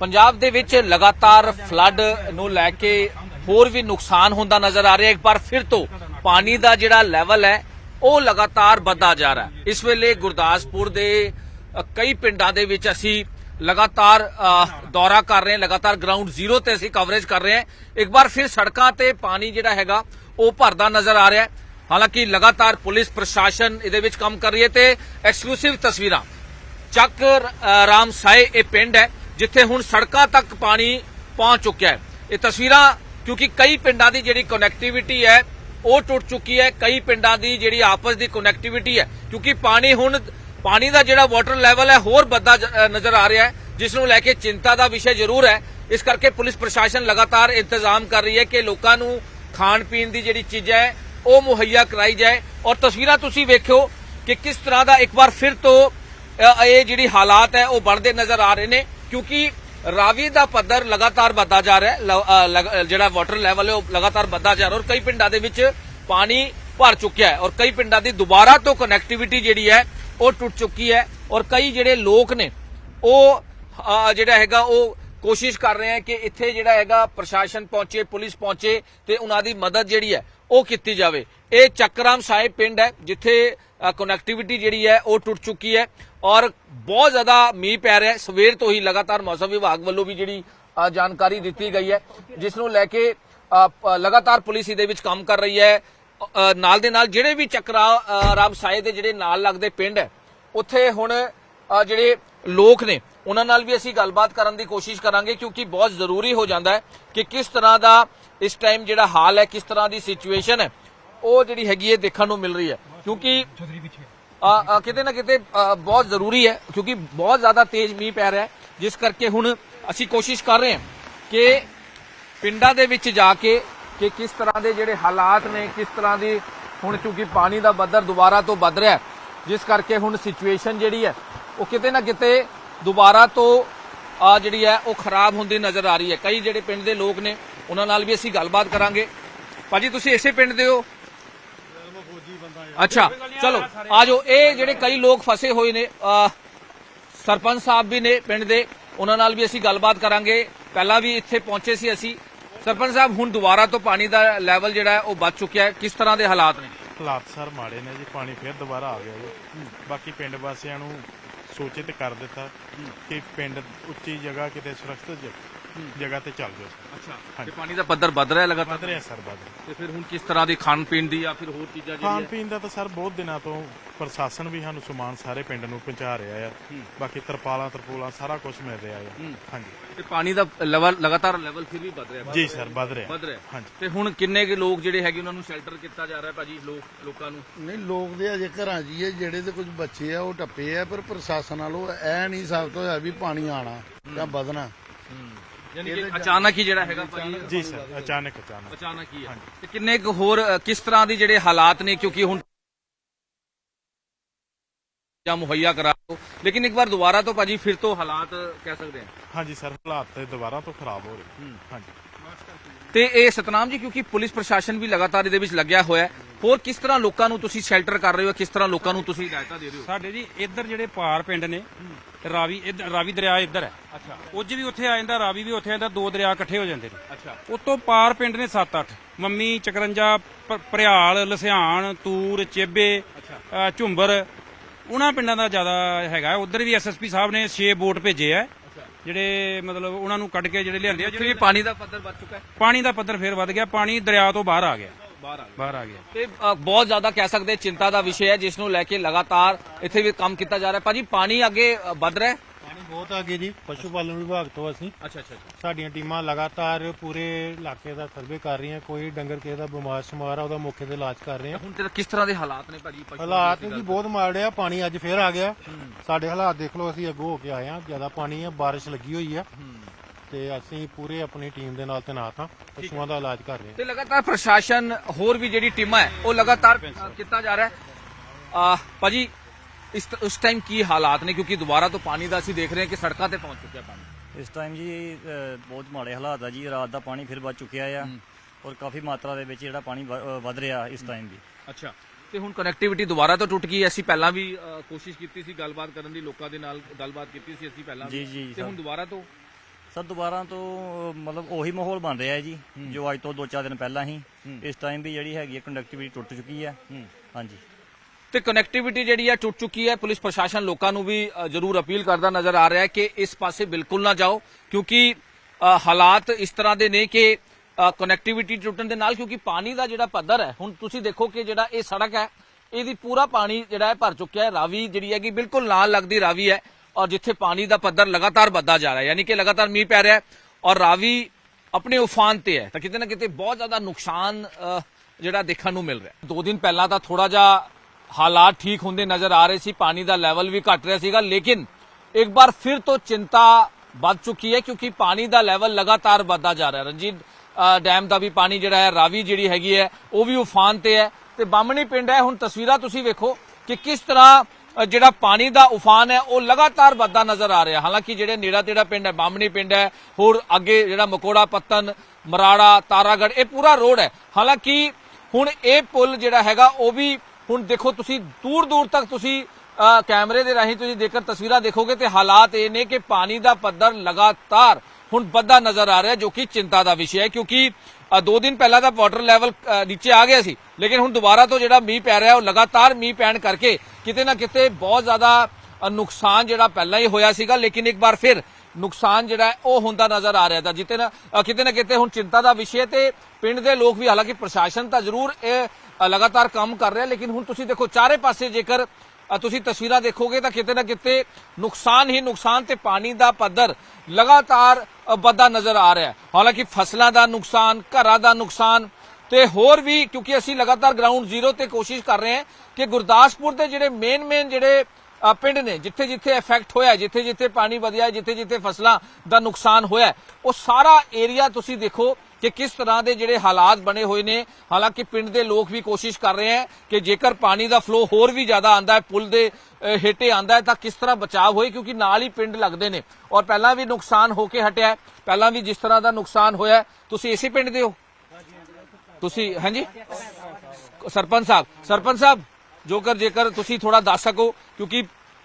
ਪੰਜਾਬ ਦੇ ਵਿੱਚ ਲਗਾਤਾਰ ਫਲੱਡ ਨੂੰ ਲੈ ਕੇ ਹੋਰ ਵੀ ਨੁਕਸਾਨ ਹੁੰਦਾ ਨਜ਼ਰ ਆ ਰਿਹਾ ਇੱਕ ਵਾਰ ਫਿਰ ਤੋਂ ਪਾਣੀ ਦਾ ਜਿਹੜਾ ਲੈਵਲ ਹੈ, ਉਹ ਲਗਾਤਾਰ ਵੱਧਦਾ ਜਾ ਰਿਹਾ ਇਸ ਵੇਲੇ ਗੁਰਦਾਸਪੁਰ ਦੇ ਕਈ ਪਿੰਡਾਂ ਦੇ ਵਿੱਚ ਅਸੀਂ ਲਗਾਤਾਰ ਦੌਰਾ ਕਰ ਰਹੇ ਹਾਂ, ਲਗਾਤਾਰ ਗਰਾਊਂਡ ਜ਼ੀਰੋ ਤੇ ਅਸੀਂ ਕਵਰੇਜ ਕਰ ਰਹੇ ਹਾਂ। ਇੱਕ ਵਾਰ ਫਿਰ ਸੜਕਾਂ ਤੇ ਪਾਣੀ ਜਿਹੜਾ ਹੈਗਾ, ਉਹ ਭਰਦਾ ਨਜ਼ਰ ਆ ਰਿਹਾ ਹਾਲਾਂਕਿ ਲਗਾਤਾਰ ਪੁਲਿਸ ਪ੍ਰਸ਼ਾਸਨ ਇਹਦੇ ਵਿੱਚ ਕੰਮ ਕਰ ਰਹੀ ਹੈ ਤੇ ਐਕਸਕਲੂਸਿਵ ਤਸਵੀਰਾਂ। ਚੱਕ ਰਾਮ ਸਾਏ, ਇਹ ਪਿੰਡ ਹੈ। ਜਿੱਥੇ ਹੁਣ ਸੜਕਾਂ ਤੱਕ ਪਾਣੀ ਪਹੁੰਚ ਚੁੱਕਿਆ ਹੈ। ਇਹ ਤਸਵੀਰਾਂ, ਕਿਉਂਕਿ ਕਈ ਪਿੰਡਾਂ ਦੀ ਜਿਹੜੀ ਕਨੈਕਟੀਵਿਟੀ ਹੈ, ਉਹ ਟੁੱਟ ਚੁੱਕੀ ਹੈ। ਕਈ ਪਿੰਡਾਂ ਦੀ ਜਿਹੜੀ ਆਪਸ ਦੀ ਕਨੈਕਟੀਵਿਟੀ ਹੈ, ਕਿਉਂਕਿ ਪਾਣੀ ਹੁਣ, ਪਾਣੀ ਦਾ ਜਿਹੜਾ ਵਾਟਰ ਲੈਵਲ ਹੈ, ਹੋਰ ਵੱਧਦਾ ਨਜ਼ਰ ਆ ਰਿਹਾ ਹੈ, ਜਿਸ ਨੂੰ ਲੈ ਕੇ ਚਿੰਤਾ ਦਾ ਵਿਸ਼ਾ ਜ਼ਰੂਰ ਹੈ। ਇਸ ਕਰਕੇ ਪੁਲਿਸ ਪ੍ਰਸ਼ਾਸਨ ਲਗਾਤਾਰ ਇੰਤਜ਼ਾਮ ਕਰ ਰਹੀ ਹੈ ਕਿ ਲੋਕਾਂ ਨੂੰ ਖਾਣ ਪੀਣ ਦੀ ਜਿਹੜੀ ਚੀਜ਼ਾਂ ਹੈ, ਉਹ ਮੁਹੱਈਆ ਕਰਾਈ ਜਾਏ। ਔਰ ਤਸਵੀਰਾਂ ਤੁਸੀਂ ਵੇਖਿਓ ਕਿ ਕਿਸ ਤਰ੍ਹਾਂ ਦਾ ਇੱਕ ਵਾਰ ਫਿਰ ਤੋਂ ਇਹ ਜਿਹੜੀ ਹਾਲਾਤ ਹੈ, ਉਹ ਬਣਦੇ ਨਜ਼ਰ ਆ ਰਹੇ ਨੇ। ਕਿਉਂਕਿ ਰਾਵੀ ਦਾ ਪੱਧਰ ਲਗਾਤਾਰ ਵੱਧਦਾ ਜਾ ਰਿਹਾ ਹੈ। ਜਿਹੜਾ ਵਾਟਰ ਲੈਵਲ ਹੈ ਉਹ ਲਗਾਤਾਰ ਵੱਧਦਾ ਜਾ ਰਿਹਾ ਔਰ ਕਈ ਪਿੰਡਾਂ ਦੇ ਵਿੱਚ ਪਾਣੀ ਭਰ ਚੁੱਕਿਆ ਹੈ ਔਰ ਕਈ ਪਿੰਡਾਂ ਦੀ ਦੁਬਾਰਾ ਤੋਂ ਕਨੈਕਟੀਵਿਟੀ ਜਿਹੜੀ ਹੈ ਉਹ ਟੁੱਟ ਚੁੱਕੀ ਹੈ ਔਰ ਕਈ ਜਿਹੜੇ ਲੋਕ ਨੇ, ਉਹ ਜਿਹੜਾ ਹੈਗਾ ਉਹ ਕੋਸ਼ਿਸ਼ ਕਰ ਰਹੇ ਹੈ ਕਿ ਇੱਥੇ ਜਿਹੜਾ ਹੈਗਾ ਪ੍ਰਸ਼ਾਸਨ ਪਹੁੰਚੇ, ਪੁਲਿਸ ਪਹੁੰਚੇ ਤੇ ਉਹਨਾਂ ਦੀ ਮਦਦ ਜਿਹੜੀ ਹੈ ਉਹ ਕੀਤੀ ਜਾਵੇ। ਇਹ ਚੱਕਰਾਮ ਸਾਹਿਬ ਪਿੰਡ ਹੈ ਜਿੱਥੇ ਕਨੈਕਟੀਵਿਟੀ ਜਿਹੜੀ ਹੈ ਉਹ ਟੁੱਟ ਚੁੱਕੀ ਹੈ ਔਰ ਬਹੁਤ ਜ਼ਿਆਦਾ ਮੀਂਹ ਪੈ ਰਿਹਾ ਹੈ। ਸਵੇਰ ਤੋਂ ਹੀ ਲਗਾਤਾਰ ਮੌਸਮ ਵਿਭਾਗ ਵੱਲੋਂ ਵੀ ਜਿਹੜੀ ਜਾਣਕਾਰੀ ਦਿੱਤੀ ਗਈ ਹੈ ਜਿਸ ਨੂੰ ਲੈ ਕੇ ਲਗਾਤਾਰ ਪੁਲਿਸ ਇਹਦੇ ਵਿੱਚ ਕੰਮ ਕਰ ਰਹੀ ਹੈ। ਨਾਲ ਦੇ ਨਾਲ ਜਿਹੜੇ ਵੀ ਚੱਕਰਾ ਅ, ਸਾਏ ਦੇ ਜਿਹੜੇ ਨਾਲ ਲੱਗਦੇ ਪਿੰਡ ਹੈ ਉੱਥੇ ਹੁਣ ਜਿਹੜੇ ਲੋਕ ਨੇ ਉਹਨਾਂ ਨਾਲ ਵੀ ਅਸੀਂ ਗੱਲਬਾਤ ਕਰਨ ਦੀ ਕੋਸ਼ਿਸ਼ ਕਰਾਂਗੇ ਕਿਉਂਕਿ ਬਹੁਤ ਜ਼ਰੂਰੀ ਹੋ ਜਾਂਦਾ ਹੈ ਕਿ ਕਿਸ ਤਰ੍ਹਾਂ ਦਾ ਇਸ ਟਾਈਮ ਜਿਹੜਾ ਹਾਲ ਹੈ ਕਿਸ ਤਰ੍ਹਾਂ ਦੀ ਸਿਚੁਏਸ਼ਨ ਹੈ ਉਹ ਜਿਹੜੀ ਹੈਗੀ ਹੈ ਦੇਖਣ ਨੂੰ ਮਿਲ ਰਹੀ ਹੈ। ਕਿਉਂਕਿ ਆ ਆ, ਕਿਤੇ ਨਾ ਕਿਤੇ ਬਹੁਤ ਜ਼ਰੂਰੀ ਹੈ ਕਿਉਂਕਿ ਬਹੁਤ ਜ਼ਿਆਦਾ ਤੇਜ਼ ਮੀਂਹ ਪੈ ਰਿਹਾ ਹੈ ਜਿਸ ਕਰਕੇ ਹੁਣ ਅਸੀਂ ਕੋਸ਼ਿਸ਼ ਕਰ ਰਹੇ ਹਾਂ ਕਿ ਪਿੰਡਾਂ ਦੇ ਵਿੱਚ ਜਾ ਕੇ ਕਿ ਕਿਸ ਤਰ੍ਹਾਂ ਦੇ ਜਿਹੜੇ ਹਾਲਾਤ ਨੇ ਕਿਸ ਤਰ੍ਹਾਂ ਦੀ ਹੁਣ ਕਿਉਂਕਿ ਪਾਣੀ ਦਾ ਬੱਦਰ ਦੁਬਾਰਾ ਤੋਂ ਵੱਧ ਰਿਹਾ ਹੈ ਜਿਸ ਕਰਕੇ ਹੁਣ ਸਿਚੁਏਸ਼ਨ ਜਿਹੜੀ ਹੈ ਉਹ ਕਿਤੇ ਨਾ ਕਿਤੇ ਦੁਬਾਰਾ ਤੋਂ ਆ ਜਿਹੜੀ ਹੈ ਉਹ ਖਰਾਬ ਹੁੰਦੀ ਨਜ਼ਰ ਆ ਰਹੀ ਹੈ। ਕਈ ਜਿਹੜੇ ਪਿੰਡ ਦੇ ਲੋਕ ਨੇ ਉਹਨਾਂ ਨਾਲ ਵੀ ਅਸੀਂ ਗੱਲਬਾਤ ਕਰਾਂਗੇ। ਭਾਜੀ ਤੁਸੀਂ ਇਸੇ ਪਿੰਡ ਦੇ ਹੋ? ਅੱਛਾ, ਚਲੋ ਆਜੋ ਇਹ ਜਿਹੜੇ ਕਈ ਲੋਕ ਫਸੇ ਹੋਏ ਨੇ ਸਰਪੰਚ ਸਾਹਿਬ ਵੀ ਨੇ ਪਿੰਡ ਦੇ, ਉਹਨਾਂ ਨਾਲ ਵੀ ਅਸੀਂ ਗੱਲਬਾਤ ਕਰਾਂਗੇ। ਪਹਿਲਾਂ ਵੀ ਇੱਥੇ ਪਹੁੰਚੇ ਸੀ ਅਸੀਂ। ਸਰਪੰਚ ਸਾਹਿਬ, ਹੁਣ ਦੁਬਾਰਾ ਤੋਂ ਪਾਣੀ ਦਾ ਲੈਵਲ ਜਿਹੜਾ ਉਹ ਵੱਧ ਚੁੱਕਿਆ ਹੈ। ਕਿਸ ਤਰ੍ਹਾਂ ਦੇ ਹਾਲਾਤ ਨੇ? ਹਾਲਾਤ ਸਰ ਮਾੜੇ ਨੇ ਜੀ, ਪਾਣੀ ਫਿਰ ਦੁਬਾਰਾ ਆ ਗਿਆ ਜੀ। ਬਾਕੀ ਪਿੰਡ ਵਾਸੀਆਂ ਨੂੰ ਸੂਚਿਤ ਕਰ ਦਿੱਤਾ ਕਿ ਪਿੰਡ ਉੱਚੀ ਜਗ੍ਹਾ ਕਿਤੇ ਸੁਰੱਖਿਅਤ ਜ- ਜਗ੍ਹਾ ਤੇ ਚੱਲ ਜਾਓ। ਅੱਛਾ ਤੇ ਪਾਣੀ ਦਾ ਪੱਧਰ ਵੱਧ ਰਿਹਾ ਲਗਾਤਾਰ? ਵੱਧ ਰਿਹਾ ਸਰ ਵੱਧ ਰਿਹਾ। ਤੇ ਫਿਰ ਹੁਣ ਕਿਸ ਤਰ੍ਹਾਂ ਦੀ ਖਾਣ ਪੀਣ ਦੀ ਜਾਂ ਫਿਰ ਹੋਰ ਚੀਜ਼ਾਂ ਖਾਣ ਜਿਹੜੀਆਂ ਪੀਣ ਦਾ ਤਾਂ ਸਰ ਬਹੁਤ ਦਿਨਾਂ ਤੋਂ ਪ੍ਰਸ਼ਾਸਨ ਵੀ ਸਾਨੂੰ ਸਮਾਨ ਸਾਰੇ ਪਿੰਡ ਨੂੰ ਪਹੁੰਚਾ ਰਿਹਾ ਆ। ਬਾਕੀ ਤਰਪਾਲਾਂ ਤਰਪੂਲਾਂ ਸਾਰਾ ਕੁਝ ਮਿਲ ਰਿਹਾ ਆ। ਹਾਂਜੀ। ਤੇ ਪਾਣੀ ਦਾ ਲੈਵਲ ਲਗਾਤਾਰ ਲੈਵਲ ਫਿਰ ਵੀ ਵੱਧ ਰਿਹਾ? ਜੀ ਸਰ ਵੱਧ ਰਿਹਾ। ਵੱਧ ਰਿਹਾ। ਹਾਂਜੀ। ਤੇ ਹੁਣ ਕਿੰਨੇ ਕੁ ਲੋਕ ਜਿਹੜੇ ਹੈਗੇ ਉਹਨਾਂ ਨੂੰ ਸ਼ੈਲਟਰ ਕੀਤਾ ਜਾ ਰਿਹਾ ਭਾਜੀ ਲੋਕ ਲੋਕਾਂ ਨੂੰ? ਨਹੀਂ ਲੋਕ ਦੇ ਅਜੇ ਘਰਾਂ 'ਚ ਹੀ ਹੈ ਜਿਹੜੇ ਤੇ ਕੁਝ ਬੱਚੇ ਆ ਉਹ ਟੱਪੇ ਆ ਪਰ ਪ੍ਰਸ਼ਾਸਨ ਵੱਲੋਂ ਐ ਨਹੀਂ ਸਾਬਤ ਹੋਇਆ ਵੀ ਪਾਣੀ ਆਣਾ ਜਾਂ ਵਧਣਾ। ਯਾਨੀ ਕਿ ਅਚਾਨਕ ਹੀ ਜਿਹੜਾ ਹੈਗਾ ਭਾਜੀ ਜੀ ਸਰ ਅਚਾਨਕ ਅਚਾਨਕ। ਅਚਾਨਕ ਹੀ ਹੈ। ਤੇ ਕਿੰਨੇ ਕੁ ਹੋਰ ਅ, ਕਿਸ ਤਰ੍ਹਾਂ ਦੀ ਜਿਹੜੇ ਹਾਲਾਤ ਨੇ? ਕਿਉਂਕਿ ਹੁਣ ਜਾਂ ਮੁਹੱਈਆ ਕਰਾ ਦਿਓ ਲੇਕਿਨ ਇੱਕ ਵਾਰ ਦੁਬਾਰਾ ਤੋਂ ਭਾਜੀ ਫਿਰ ਤੋਂ ਹਾਲਾਤ ਕਹਿ ਸਕਦੇ ਹਾਂ ਹਾਂਜੀ ਸਰ ਹਾਲਾਤ ਤੇ ਦੁਬਾਰਾ ਤੋਂ ਖਰਾਬ ਹੋ ਰਹੇ। ਹਾਂਜੀ। ਤੇ ਇਹ ਸਤਨਾਮ ਜੀ ਕਿਉਂਕਿ ਪੁਲਿਸ ਪ੍ਰਸ਼ਾਸਨ ਵੀ ਲਗਾਤਾਰ ਇਹਦੇ ਵਿੱਚ ਲੱਗਿਆ ਹੋਇਆ ਹੈ। ਹੋਰ ਕਿਸ ਤਰ੍ਹਾਂ ਲੋਕਾਂ ਨੂੰ ਤੁਸੀਂ ਸ਼ੈਲਟਰ ਕਰ ਰਹੇ ਹੋ? ਕਿਸ ਤਰ੍ਹਾਂ ਲੋਕਾਂ ਨੂੰ ਤੁਸੀਂ ਹਦਾਇਤਾਂ ਦੇ ਰਹੇ ਹੋ? ਸਾਡੇ ਜੀ ਇੱਧਰ ਜਿਹੜੇ ਪਾਰ ਪਿੰਡ ਨੇ ਰਾਵੀ ਇੱਧਰ ਰਾਵੀ ਦਰਿਆ ਇੱਧਰ ਹੈ। ਅੱਛਾ। ਉੱਜ ਵੀ ਉੱਥੇ ਆ ਜਾਂਦਾ ਰਾਵੀ ਵੀ ਉੱਥੇ ਆ ਜਾਂਦਾ ਦੋ ਦਰਿਆ ਇਕੱਠੇ ਹੋ ਜਾਂਦੇ ਨੇ। ਅੱਛਾ। ਉਤੋਂ ਪਾਰ ਪਿੰਡ ਨੇ 7-8 ਮੰਮੀ ਚਕਰੰਜਾ ਭਰਿਆਲ ਲਸਿਆਣ ਤੂਰ ਚੇਬੇ ਝੁੰਬਰ ਉਹਨਾਂ ਪਿੰਡਾਂ ਦਾ ਜ਼ਿਆਦਾ ਹੈਗਾ। ਉਧਰ ਵੀ ਐਸਐਸਪੀ ਸਾਹਿਬ ਨੇ 6 ਬੋਟ ਭੇਜੇ ਆ। ਜਿਹੜੇ ਮਤਲਬ ਉਹਨਾਂ ਨੂੰ ਕੱਢ ਕੇ ਜਿਹੜੇ ਲਿਆਂਦੇ ਆ। ਜਿਹੜੇ ਪਾਣੀ ਦਾ ਪੱਧਰ ਵੱਧ ਚੁੱਕਾ ਹੈ। ਪਾਣੀ ਦਾ ਪੱਧਰ ਫੇਰ ਵੱਧ ਗਿਆ। ਪਾਣੀ ਦਰਿਆ ਤੋਂ ਬਾਹਰ ਆ ਗਿਆ। ਬਾਹਰ ਆ ਬਾਹਰ ਆ ਗਿਆ ਤੇ ਅ, ਬਹੁਤ ਜ਼ਿਆਦਾ ਕਹਿ ਸਕਦੇ ਚਿੰਤਾ ਦਾ ਵਿਸ਼ੇ ਹੈ ਜਿਸ ਨੂੰ ਲੈ ਕੇ ਲਗਾਤਾਰ ਇੱਥੇ ਵੀ ਕੰਮ ਕੀਤਾ ਜਾ ਰਿਹਾ। ਹੈ ਭਾਜੀ ਪਾਣੀ ਅੱਗੇ ਅ, ਵੱਧ ਰਿਹਾ ਹੈ? ਪਾਣੀ ਬਹੁਤ ਆ ਗਿਆ ਜੀ ਪਸ਼ੂ ਪਾਲਣ ਵਿਭਾਗ ਤੋਂ ਅਸੀਂ। ਅੱਛਾ ਅੱਛਾ ਸਾਡੀਆਂ ਟੀਮਾਂ ਲਗਾਤਾਰ ਪੂਰੇ ਇਲਾਕੇ ਦਾ ਸਰਵੇ ਕਰ ਰਹੀਆਂ। ਕੋਈ ਡੰਗਰ ਕਿਸੇ ਦਾ ਬਿਮਾਰ ਸ਼ਮਾਰ ਆ ਉਹਦਾ ਮੌਕੇ ਤੇ ਇਲਾਜ ਕਰ ਰਹੇ ਆ ਹੁਣ ਤੇਰਾ ਕਿਸ ਤਰ੍ਹਾਂ ਦੇ ਹਾਲਾਤ ਨੇ ਭਾਜੀ? ਪਸ਼ੂਆਂ ਦੇ ਹਾਲਾਤ ਜੀ ਬਹੁਤ ਮਾੜੇ ਆ ਪਾਣੀ ਅੱਜ ਫੇਰ ਆ ਗਿਆ। ਸਾਡੇ ਹਾਲਾਤ ਦੇਖ ਲਓ ਅਸੀਂ ਅੱਗੋਂ ਹੋ ਕੇ ਆਏ ਆ ਜ਼ਿਆਦਾ ਪਾਣੀ ਆ ਬਾਰਿਸ਼ ਲੱਗੀ ਹੋਈ ਆ। ਤੇ ਅਸੀਂ ਪੂਰੇ ਆਪਣੀ ਟੀਮ ਦੇ ਨਾਲ ਤੈਨਾਤ ਆ ਪਸ਼ੂਆਂ ਦਾ ਇਲਾਜ ਕਰ ਰਹੇ ਤੇ ਲਗਾਤਾਰ ਪ੍ਰਸ਼ਾਸਨ ਹੋਰ ਵੀ ਜਿਹੜੀ ਟੀਮਾਂ ਹੈ ਉਹ ਲਗਾਤਾਰ ਕੀਤਾ ਜਾ ਰਿਹਾ ਹੈ। ਆ ਭਾਜੀ ਇਸ ਉਸ ਟਾਈਮ ਕੀ ਹਾਲਾਤ ਨੇ? ਕਿਉਂਕਿ ਦੁਬਾਰਾ ਤੋਂ ਪਾਣੀ ਦਾ ਅਸੀਂ ਦੇਖ ਰਹੇ ਹਾਂ ਕਿ ਸੜਕਾਂ ਤੇ ਪਹੁੰਚ ਚੁੱਕਿਆ ਪਾਣੀ। ਇਸ ਟਾਈਮ ਜੀ ਬਹੁਤ ਮਾੜੇ ਹਾਲਾਤ ਆ ਜੀ। ਰਾਤ ਦਾ ਪਾਣੀ ਫਿਰ ਵੱਧ ਚੁੱਕਿਆ ਆ। ਔਰ ਕਾਫੀ ਮਾਤਰਾ ਦੇ ਵਿੱਚ ਜਿਹੜਾ ਪਾਣੀ ਵੱਧ ਰਿਹਾ ਇਸ ਟਾਈਮ ਵੀ। ਅੱਛਾ। ਤੇ ਹੁਣ ਕਨੈਕਟੀਵਿਟੀ ਦੁਬਾਰਾ ਤੋਂ ਟੁੱਟ ਗਈ ਹੈ। ਅਸੀਂ ਪਹਿਲਾਂ ਵੀ ਕੋਸ਼ਿਸ਼ ਕੀਤੀ ਸੀ ਗੱਲਬਾਤ ਕਰਨ ਦੀ ਲੋਕਾਂ ਦੇ ਨਾਲ ਗੱਲਬਾਤ ਕੀਤੀ ਸੀ ਅਸੀਂ ਪਹਿਲਾਂ ਜੀ, ਤੇ ਹੁਣ। ਦੁਬਾਰਾ ਤੋਂ ਸਰ ਦੁਬਾਰਾ ਤੋਂ ਮਤਲਬ ਉਹੀ ਮਾਹੌਲ ਬਣ ਰਿਹਾ ਹੈ ਜੀ ਜੋ ਅੱਜ ਤੋਂ 2-4 ਦਿਨ ਪਹਿਲਾਂ ਹੀ ਇਸ ਟਾਈਮ ਵੀ ਜਿਹੜੀ ਹੈਗੀ ਹੈ ਕੰਡਕਟੀਵਿਟੀ ਟੁੱਟ ਚੁੱਕੀ ਹੈ। ਹਾਂਜੀ। ਤੇ ਕਨੈਕਟੀਵਿਟੀ ਜਿਹੜੀ ਹੈ ਟੁੱਟ ਚੁੱਕੀ ਹੈ ਪੁਲਿਸ ਪ੍ਰਸ਼ਾਸਨ ਲੋਕਾਂ ਨੂੰ ਵੀ ਜ਼ਰੂਰ ਅਪੀਲ ਕਰਦਾ ਨਜ਼ਰ ਆ ਰਿਹਾ ਹੈ ਕਿ ਇਸ ਪਾਸੇ ਬਿਲਕੁਲ ਨਾ ਜਾਓ ਕਿਉਂਕਿ ਹਾਲਾਤ ਇਸ ਤਰ੍ਹਾਂ ਦੇ ਨੇ ਕਿ ਕਨੈਕਟੀਵਿਟੀ ਟੁੱਟਣ ਦੇ ਨਾਲ ਕਿਉਂਕਿ ਪਾਣੀ ਦਾ ਜਿਹੜਾ ਪੱਧਰ ਹੈ ਹੁਣ ਤੁਸੀਂ ਦੇਖੋ ਕਿ ਜਿਹੜਾ ਇਹ ਸੜਕ ਹੈ ਇਹਦੀ ਪੂਰਾ ਪਾਣੀ ਜਿਹੜਾ ਹੈ ਭਰ ਚੁੱਕਿਆ ਹੈ ਰਾਵੀ ਜਿਹੜੀ ਹੈਗੀ ਬਿਲਕੁਲ ਨਾਲ ਲੱਗਦੀ ਰਾਵੀ ਹੈ। ਔਰ ਜਿੱਥੇ ਪਾਣੀ ਦਾ ਪੱਧਰ ਲਗਾਤਾਰ ਵੱਧਦਾ ਜਾ ਰਿਹਾ ਹੈ, ਯਾਨੀ ਕਿ ਲਗਾਤਾਰ ਮੀਂਹ ਪੈ ਰਿਹਾ ਹੈ, ਔਰ ਰਾਵੀ ਆਪਣੇ ਉਫਾਨ ਤੇ ਹੈ, ਤਾਂ ਕਿਤੇ ਨਾ ਕਿਤੇ ਬਹੁਤ ਜ਼ਿਆਦਾ ਨੁਕਸਾਨ ਜਿਹੜਾ ਦੇਖਣ ਨੂੰ ਮਿਲ ਰਿਹਾ ਦੋ ਦਿਨ ਪਹਿਲਾਂ ਤਾਂ ਥੋੜਾ ਜਿਹਾ ਹਾਲਾਤ ਠੀਕ ਹੁੰਦੇ ਨਜ਼ਰ ਆ ਰਹੇ ਸੀ, ਪਾਣੀ ਦਾ ਲੈਵਲ ਵੀ ਘਟ ਰਿਹਾ ਸੀਗਾ, ਲੇਕਿਨ ਇੱਕ ਵਾਰ ਫਿਰ ਤੋਂ ਚਿੰਤਾ ਵੱਧ ਚੁੱਕੀ ਹੈ, ਕਿਉਂਕਿ ਪਾਣੀ ਦਾ ਲੈਵਲ ਲਗਾਤਾਰ ਵੱਧਦਾ ਜਾ ਰਿਹਾ ਰਣਜੀਤ ਡੈਮ ਦਾ ਵੀ ਪਾਣੀ ਜਿਹੜਾ ਹੈ, ਰਾਵੀ ਜਿਹੜੀ ਹੈਗੀ ਹੈ, ਉਹ ਵੀ ਉਫਾਨ ਤੇ ਹੈ, ਤੇ ਬਾਮਣੀ ਪਿੰਡ ਹੈ, ਹੁਣ ਤਸਵੀਰਾਂ ਤੁਸੀਂ ਵੇਖੋ ਕਿ ਕਿਸ ਤਰ੍ਹਾਂ ਜਿਹੜਾ ਪਾਣੀ ਦਾ ਉਫਾਨ ਹੈ, ਉਹ ਲਗਾਤਾਰ ਵੱਧਦਾ ਨਜ਼ਰ ਆ ਰਿਹਾ। ਹਾਲਾਂਕਿ ਜਿਹੜੇ ਨੇੜਾ ਤੇੜਾ ਪਿੰਡ ਹੈ ਬਾਮਣੀ ਪਿੰਡ ਹੈ, ਹੋਰ ਅੱਗੇ ਜਿਹੜਾ ਮਕੋੜਾ ਪੱਤਨ, ਮਰਾੜਾ ਤਾਰਾਗੜ ਇਹ ਪੂਰਾ ਰੋਡ ਹੈ। ਹਾਲਾਂਕਿ ਹੁਣ ਇਹ ਪੁਲ ਜਿਹੜਾ ਹੈਗਾ, ਉਹ ਵੀ ਹੁਣ ਦੇਖੋ ਤੁਸੀਂ ਦੂਰ ਦੂਰ ਤੱਕ ਤੁਸੀਂ ਕੈਮਰੇ ਦੇ ਰਾਹੀਂ ਤੁਸੀਂ ਜੇਕਰ ਤਸਵੀਰਾਂ ਦੇਖੋਗੇ ਤੇ ਹਾਲਾਤ ਇਹ ਨੇ ਕਿ ਪਾਣੀ ਦਾ ਪੱਧਰ ਲਗਾਤਾਰ ਹੁਣ ਵੱਧਦਾ ਨਜ਼ਰ ਆ ਰਿਹਾ, ਜੋ ਕਿ ਚਿੰਤਾ ਦਾ ਵਿਸ਼ਾ ਹੈ, ਕਿਉਂਕਿ ਦੋ ਦਿਨ ਪਹਿਲਾਂ ਤਾਂ ਵਾਟਰ ਲੈਵਲ ਨੀਚੇ ਆ ਗਿਆ ਸੀ, ਲੇਕਿਨ ਹੁਣ ਦੁਬਾਰਾ ਤੋਂ ਜਿਹੜਾ ਮੀਂਹ ਪੈ ਰਿਹਾ, ਉਹ ਲਗਾਤਾਰ ਮੀਂਹ ਪੈਣ ਕਰਕੇ ਕਿਤੇ ਨਾ ਕਿਤੇ ਬਹੁਤ ਜ਼ਿਆਦਾ ਨੁਕਸਾਨ ਜਿਹੜਾ ਪਹਿਲਾਂ ਹੀ ਹੋਇਆ ਸੀਗਾ, ਲੇਕਿਨ ਇੱਕ ਵਾਰ ਫਿਰ ਨੁਕਸਾਨ ਜਿਹੜਾ ਉਹ ਹੁੰਦਾ ਨਜ਼ਰ ਆ ਰਿਹਾ ਤਾਂ ਜਿੱਤੇ ਨਾ ਕਿਤੇ ਨਾ ਕਿਤੇ ਹੁਣ ਚਿੰਤਾ ਦਾ ਵਿਸ਼ੇ ਹੈ ਤੇ ਪਿੰਡ ਦੇ ਲੋਕ ਵੀ ਹਾਲਾਂਕਿ ਪ੍ਰਸ਼ਾਸਨ ਤਾਂ ਜ਼ਰੂਰ, ਇਹ ਲਗਾਤਾਰ ਕੰਮ ਕਰ ਰਿਹਾ, ਲੇਕਿਨ ਹੁਣ ਤੁਸੀਂ ਦੇਖੋ, ਚਾਰੇ ਪਾਸੇ ਜੇਕਰ ਤੁਸੀਂ ਤਸਵੀਰਾਂ ਦੇਖੋਗੇ ਤਾਂ ਕਿਤੇ ਨਾ ਕਿਤੇ ਨੁਕਸਾਨ ਹੀ ਨੁਕਸਾਨ ਤੇ ਪਾਣੀ ਦਾ ਪੱਧਰ ਲਗਾਤਾਰ ਵੱਧਦਾ ਨਜ਼ਰ ਆ ਰਿਹਾ ਹੈ। ਹਾਲਾਂਕਿ ਫਸਲਾਂ ਦਾ ਨੁਕਸਾਨ, ਘਰਾਂ ਦਾ ਨੁਕਸਾਨ ਤੇ ਹੋਰ ਵੀ, ਕਿਉਂਕਿ ਅਸੀਂ ਲਗਾਤਾਰ ਗਰਾਊਂਡ ਜ਼ੀਰੋ ਤੇ ਕੋਸ਼ਿਸ਼ ਕਰ ਰਹੇ ਹਾਂ ਕਿ ਗੁਰਦਾਸਪੁਰ ਦੇ ਜਿਹੜੇ ਮੇਨ ਮੇਨ ਜਿਹੜੇ ਪਿੰਡ ਨੇ ਜਿੱਥੇ ਜਿੱਥੇ ਇਫੈਕਟ ਹੋਇਆ ਜਿੱਥੇ ਜਿੱਥੇ ਪਾਣੀ ਵਧਿਆ ਜਿੱਥੇ ਜਿੱਥੇ ਫਸਲਾਂ ਦਾ ਨੁਕਸਾਨ ਹੋਇਆ ਉਹ ਸਾਰਾ ਏਰੀਆ ਤੁਸੀਂ ਦੇਖੋ ਕਿ ਕਿਸ ਤਰ੍ਹਾਂ ਦੇ ਜਿਹੜੇ ਹਾਲਾਤ ਬਣੇ ਹੋਏ ਨੇ। ਹਾਲਾਂਕਿ ਪਿੰਡ ਦੇ ਲੋਕ ਵੀ ਕੋਸ਼ਿਸ਼ ਕਰ ਰਹੇ ਹੈ ਕਿ ਜੇਕਰ ਪਾਣੀ ਦਾ ਫਲੋ ਹੋਰ ਵੀ ਜ਼ਿਆਦਾ ਆਂਦਾ ਹੈ ਪੁਲ ਦੇ ਅ, ਹੇਠੇ ਆਂਦਾ ਹੈ ਤਾਂ ਕਿਸ ਤਰ੍ਹਾਂ ਬਚਾਅ ਹੋਏ ਕਿਉਂਕਿ ਨਾਲ ਹੀ ਪਿੰਡ ਲੱਗਦੇ ਨੇ। ਔਰ ਪਹਿਲਾਂ ਵੀ ਨੁਕਸਾਨ ਹੋ ਕੇ ਹਟਿਆ ਪਹਿਲਾਂ ਵੀ ਜਿਸ ਤਰ੍ਹਾਂ ਦਾ ਨੁਕਸਾਨ ਹੋਇਆ ਤੁਸੀਂ ਇਸੇ ਪਿੰਡ ਦੇ ਹੋ? ਤੁਸੀਂ ਹਾਂਜੀ? ਸਰਪੰਚ ਸਾਹਿਬ ਸਰਪੰਚ ਸਾਹਿਬ ਜੋਕਰ ਜੇਕਰ ਤੁਸੀਂ ਥੋੜਾ ਦੱਸ ਸਕੋ ਕਿਉਂਕਿ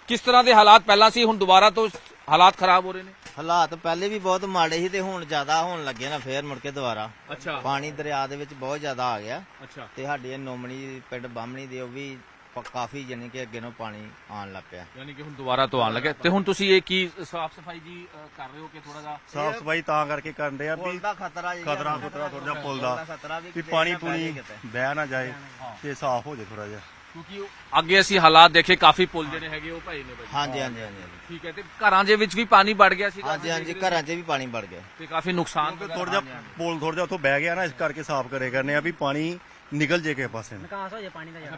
ਕਿਸ ਤਰ੍ਹਾਂ ਦੇ ਹਾਲਾਤ ਪਹਿਲਾਂ ਸੀ ਹੁਣ ਦੁਬਾਰਾ ਤੋਂ ਹਾਲਾਤ ਖਰਾਬ ਹੋ ਰਹੇ ਨੇ। ਹਾਲਾਤ ਪਹਿਲੇ ਵੀ ਬਹੁਤ ਮਾੜੇ ਸੀ ਤੇ ਹੁਣ ਜ਼ਿਆਦਾ ਹੋਣ ਲੱਗੇ ਨਾ ਫੇਰ ਮੁੜ ਕੇ ਦੁਬਾਰਾ। ਅੱਛਾ। ਪਾਣੀ ਦਰਿਆ ਦੇ ਵਿੱਚ ਬਹੁਤ ਜ਼ਿਆਦਾ ਆ ਗਿਆ। ਅੱਛਾ। ਤੇ ਸਾਡੇ ਨੋਮਣੀ ਪਿੰਡ ਬਾਹਮਣੀ ਦੇ ਉਹ ਵੀ ਪ- ਕਾਫੀ ਜਾਣੀ ਕਿ ਅੱਗੇ ਨੂੰ ਪਾਣੀ ਆਉਣ ਲੱਗ ਪਿਆ। ਯਾਨੀ ਕਿ ਹੁਣ ਦੁਬਾਰਾ ਤੋਂ ਆਣ ਲੱਗੇ। ਤੇ ਹੁਣ ਤੁਸੀਂ ਇਹ ਕੀ ਸਾਫ਼ ਸਫ਼ਾਈ ਜੀ ਅ, ਕਰ ਰਹੇ ਹੋ ਕਿ ਥੋੜਾ ਜਿਹਾ? ਸਾਫ਼ ਸਫ਼ਾਈ ਤਾਂ ਕਰਕੇ ਕਰਦੇ ਆ ਪੁਲ ਵੀ ਦਾ ਖਤਰਾ ਜੀ ਖਤਰਾ ਖਤਰਾ ਥੋੜਾ ਜਿਹਾ ਪੁੱਲ ਦਾ ਖਤਰਾ ਵੀ ਪਾਣੀ ਪੂਣੀ। ਬਹਿ ਨਾ ਜਾਏ ਤੇ ਸਾਫ਼ ਹੋ ਜਾਏ ਥੋੜਾ ਜਿਹਾ। ਕਿਉਂਕਿ ਉਹ ਅੱਗੇ ਅਸੀਂ ਹਾਲਾਤ ਦੇਖੇ ਕਾਫੀ ਪੁਲ ਜਿਹੜੇ ਹੈਗੇ ਉਹ ਭਾਈ ਨੇ ਭਾਈ ਹਾਂਜੀ ਹਾਂਜੀ ਹਾਂਜੀ ਹਾਂਜੀ। ਠੀਕ ਹੈ ਤੇ ਘਰਾਂ ਦੇ ਵਿੱਚ ਵੀ ਪਾਣੀ ਵੜ ਗਿਆ ਸੀ ਹਾਂਜੀ ਹਾਂਜੀ ਘਰਾਂ 'ਚ ਵੀ ਪਾਣੀ ਵੜ ਗਿਆ। ਤੇ ਕਾਫੀ ਨੁਕਸਾਨ ਤੇ ਥੋੜਾ ਜਿਹਾ ਪੁੱਲ ਥੋੜਾ ਜਿਹਾ ਉੱਥੋਂ ਬਹਿ ਗਿਆ ਨਾ ਇਸ ਕਰਕੇ ਸਾਫ਼ ਕਰੇ ਕਰਨੇ ਆ ਵੀ ਪਾਣੀ ਨਿਕਲ ਜੇ ਕਿਸੇ ਪਾਸੇ ਨੂੰ।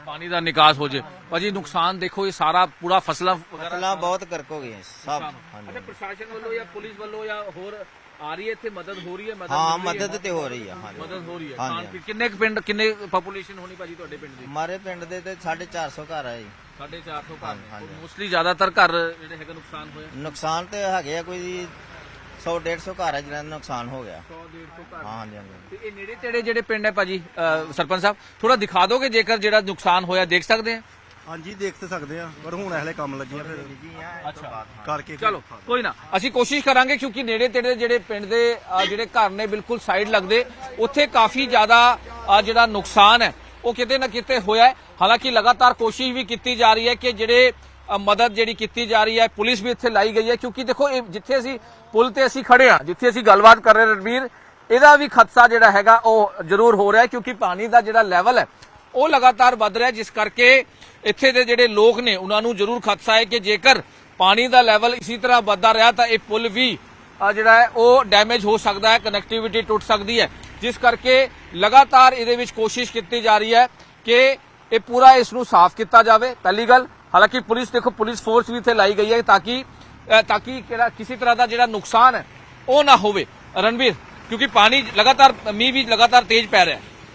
ਪਾਣੀ ਦਾ ਨਿਕਾਸ ਹੋ ਜੇ। ਭਾਜੀ ਨੁਕਸਾਨ ਦੇਖੋ ਇਹ ਸਾਰਾ ਪੂਰਾ ਫਸਲਾਂ ਵਗੈਰਾ ਫਸਲਾਂ ਬਹੁਤ ਕਰਕ ਹੋ ਗਈਆਂ ਸਭ ਅੱਛਾ ਹਾਂਜੀ। ਪ੍ਰਸ਼ਾਸਨ ਵੱਲੋਂ ਜਾਂ ਪੁਲਿਸ ਵੱਲੋਂ ਜਾਂ ਹੋਰ ਆ ਰਹੀ ਹੈ ਇੱਥੇ ਮਦਦ ਹੋ ਰਹੀ ਹੈ ਮਦਦ ਹਾਂ ਮਿਲ ਰਹੀ ਹੈ? ਮਦਦ ਤੇ ਹੋ ਰਹੀ ਆ ਹਾਂਜੀ। ਮਦਦ ਹੋ ਰਹੀ ਹੈ। ਹਾਂਜੀ, ਕਿੰਨੇ ਕੁ ਪਿੰਡ ਕਿੰਨੇ ਪੋਪੂਲੇਸ਼ਨ ਹੋਣੀ ਭਾਜੀ ਤੁਹਾਡੇ ਪਿੰਡ ਦੀ? ਮਾਰੇ ਪਿੰਡ ਦੇ ਤੇ 450 ਘਰ ਆ ਜੀ। 450 ਘਰ ਹਾਂਜੀ। ਮੋਸਟਲੀ ਜ਼ਿਆਦਾਤਰ ਘਰ ਜਿਹੜੇ ਹੈਗੇ ਨੁਕਸਾਨ ਹੋਇਆ ਨੁਕਸਾਨ ਤੇ ਹੈਗੇ ਆ ਕੋਈ 100 150 ਘਰ ਆ ਜਿਹਨਾਂ ਦਾ ਨੁਕਸਾਨ ਹੋ ਗਿਆ। 100 150 ਘਰ। ਹਾਂ ਹਾਂਜੀ ਹਾਂਜੀ। ਤੇ ਇਹ ਨੇੜੇ ਤੇੜੇ ਜਿਹੜੇ ਪਿੰਡ ਹੈ ਭਾਜੀ ਅ, ਸਰਪੰਚ ਸਾਹਿਬ ਥੋੜਾ ਦਿਖਾ ਦੋਗੇ ਜੇਕਰ ਜਿਹੜਾ ਨੁਕਸਾਨ ਹੋਇਆ ਦੇਖ ਸਕਦੇ ਆ? ਹਾਂਜੀ ਦੇਖ ਤੇ ਸਕਦੇ ਆ ਪਰ ਹੁਣ ਇਹਲੇ ਕੰਮ ਲੱਗੀਆਂ ਫਿਰ। ਅੱਛਾ। ਕਰਕੇ ਚਲੋ ਕੋਈ ਨਾ ਅਸੀਂ ਕੋਸ਼ਿਸ਼ ਕਰਾਂਗੇ ਕਿਉਂਕਿ ਨੇੜੇ ਤੇੜੇ ਜਿਹੜੇ ਪਿੰਡ ਦੇ ਅ, ਜਿਹੜੇ ਘਰ ਨੇ ਬਿਲਕੁਲ ਸਾਈਡ ਲੱਗਦੇ ਉੱਥੇ ਕਾਫੀ ਜ਼ਿਆਦਾ ਅ, ਜਿਹੜਾ ਨੁਕਸਾਨ ਹੈ ਉਹ ਕਿਤੇ ਨਾ ਕਿਤੇ ਹੋਇਆ ਹੈ। ਹਾਲਾਂਕਿ ਲਗਾਤਾਰ ਕੋਸ਼ਿਸ਼ ਵੀ ਕੀਤੀ ਜਾ ਰਹੀ ਹੈ ਕਿ ਜਿਹੜੇ ਅ, ਮਦਦ ਜਿਹੜੀ ਕੀਤੀ ਜਾ ਰਹੀ ਹੈ ਪੁਲਿਸ ਵੀ ਇੱਥੇ ਲਾਈ ਗਈ ਹੈ ਕਿਉਂਕਿ ਦੇਖੋ ਇਹ ਜਿੱਥੇ ਅਸੀਂ ਪੁਲ ਤੇ ਅਸੀਂ ਖੜੇ ਆ ਜਿੱਥੇ ਅਸੀਂ ਗੱਲਬਾਤ ਕਰ ਰਹੇ ਰਣਵੀਰ ਇਹਦਾ ਵੀ ਖਦਸ਼ਾ ਜਿਹੜਾ ਹੈਗਾ ਉਹ ਜ਼ਰੂਰ ਹੋ ਰਿਹਾ ਹੈ ਕਿਉਂਕਿ ਪਾਣੀ ਦਾ ਜਿਹੜਾ ਲੈਵਲ ਹੈ ਉਹ ਲਗਾਤਾਰ ਵੱਧ ਰਿਹਾ ਜਿਸ ਕਰਕੇ ਇੱਥੇ ਦੇ ਜਿਹੜੇ ਲੋਕ ਨੇ, ਉਹਨਾਂ ਨੂੰ ਜ਼ਰੂਰ ਖਦਸ਼ਾ ਹੈ ਕਿ ਜੇਕਰ ਪਾਣੀ ਦਾ ਲੈਵਲ ਇਸੇ ਤਰ੍ਹਾਂ ਵੱਧਦਾ ਰਿਹਾ ਤਾਂ ਇਹ ਪੁਲ ਵੀ ਜਿਹੜਾ ਹੈ, ਉਹ ਡੈਮੇਜ ਹੋ ਸਕਦਾ ਹੈ ਕਨੈਕਟੀਵਿਟੀ ਟੁੱਟ ਸਕਦੀ ਹੈ। ਜਿਸ ਕਰਕੇ ਲਗਾਤਾਰ ਇਹਦੇ ਵਿੱਚ ਕੋਸ਼ਿਸ਼ ਕੀਤੀ ਜਾ ਰਹੀ ਹੈ ਕਿ ਇਹ ਪੂਰਾ ਇਸ ਨੂੰ ਸਾਫ਼ ਕੀਤਾ ਜਾਵੇ। ਪਹਿਲੀ ਗੱਲ, ਹਾਲਾਂਕਿ ਪੁਲਿਸ, ਦੇਖੋ, ਪੁਲਿਸ ਫੋਰਸ ਵੀ ਇੱਥੇ ਲਾਈ ਗਈ ਹੈ ਤਾਂ ਕਿ ਤਾਂ ਕਿ ਕਿਹੜਾ, ਕਿਸੇ ਤਰ੍ਹਾਂ ਦਾ ਜਿਹੜਾ ਨੁਕਸਾਨ ਹੈ, ਉਹ ਨਾ ਹੋਵੇ। ਰਣਵੀਰ, ਕਿਉਂਕਿ ਪਾਣੀ ਲਗਾਤਾਰ, ਮੀਂਹ ਵੀ ਲਗਾਤਾਰ ਤੇਜ਼ ਪੈ ਰਿਹਾ ਹੈ।